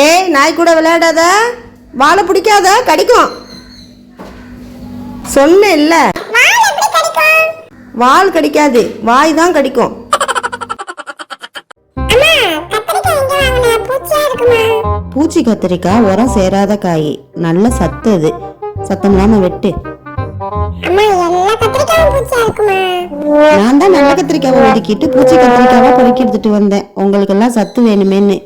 ஏய் நாய் கூட விளையாடாத. வாழை பிடிக்காத கடிக்கும். சொன்ன இல்ல வால் கடிக்காது வாய் தான் கடிக்கும். பூச்சி கத்திரிக்காய் உரம் சேராத காய். நல்ல சத்து அது. சத்தம் இல்லாம வெட்டு. நான் தான் நல்ல கத்திரிக்காவை ஒதுக்கிட்டு பூச்சி கத்திரிக்காவை பொறுக்கி எடுத்துட்டு வந்தேன். உங்களுக்கு எல்லாம் சத்து வேணுமேன்னு.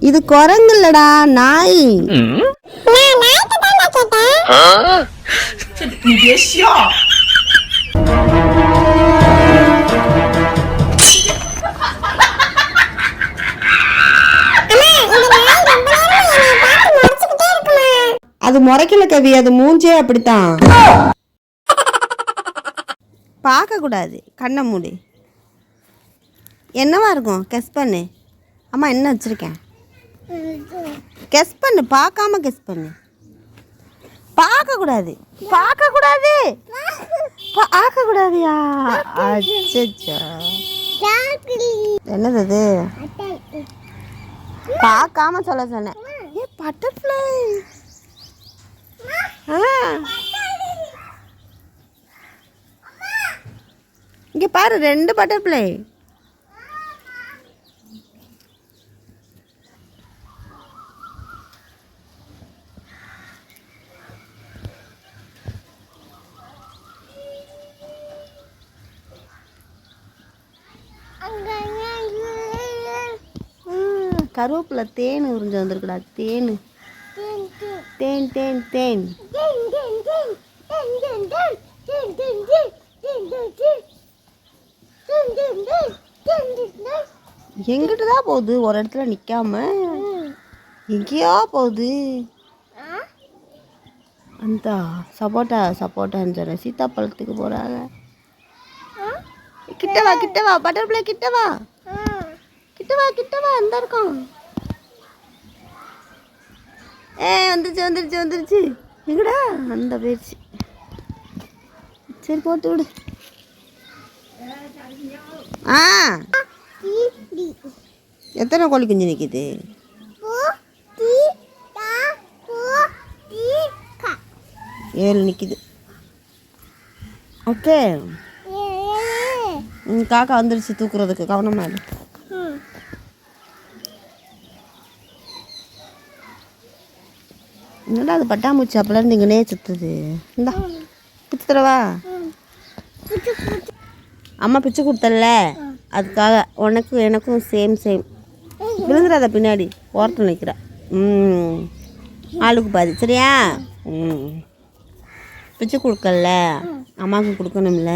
இது குரங்கு இல்லடா நாய். அது முறைக்கல கவி அது மூஞ்சே அப்படித்தான். பார்க்கக்கூடாது. கண்ணை மூடி. என்னவா இருக்கும்? கெஸ் பண்ணு. அம்மா என்ன வச்சுருக்கேன்? கெஸ் பண்ணு. பார்க்காம கெஸ் பண்ணு. பார்க்கக்கூடாது. பார்க்கக்கூடாது. பார்க்கக்கூடாதியா கூடாது என்னது அது? பார்க்காம சொல்ல சொன்னேன். A butterfly. ஆ. இங்க பாரு ரெண்டு பட்டர்ஃப்ளை கருவேப்பிலை தேன் உறிஞ்சு வந்திருக்குடா தேன் தேன் தேன் தேன். எங்கிட்ட தான் போகுது. ஒரு இடத்துல நிற்காம எங்கேயோ போகுது. அந்த சப்போட்டா சப்போட்டான்னு சொல்கிறேன் சீத்தாப்பழத்துக்கு போகிறாங்க கிட்ட வா கிட்ட வா பட்டர்ஃப்ளை கிட்ட வா. கிட்ட வா கிட்ட வா அந்த இருக்கும். ஏ வந்துருச்சு வந்துருச்சு வந்துருச்சு. எங்கடா? அந்த போயிடுச்சு சரி போட்டு விடு. ஆ. எத்தனை கோழி குஞ்சு நிற்கிது ஏழு நிற்கிது ஓகே ம், காக்கா வந்துருச்சு தூக்குறதுக்கு. கவனமா இரு. என்னடா அது பட்டாம்பூச்சி? அப்பலேருந்து இங்கனே சுத்துது. இந்தா பிச்சு தரவா? அம்மா பிச்சு கொடுத்தல்ல? அதுக்காக உனக்கும் எனக்கும் சேம் சேம் விழுந்துடாத பின்னாடி ஓரத்தில் நிற்கிற ம். ஆளுக்கு பாதி சரியா? ம். பிச்சை கொடுக்கல. அம்மாவுக்கு கொடுக்கணும்ல.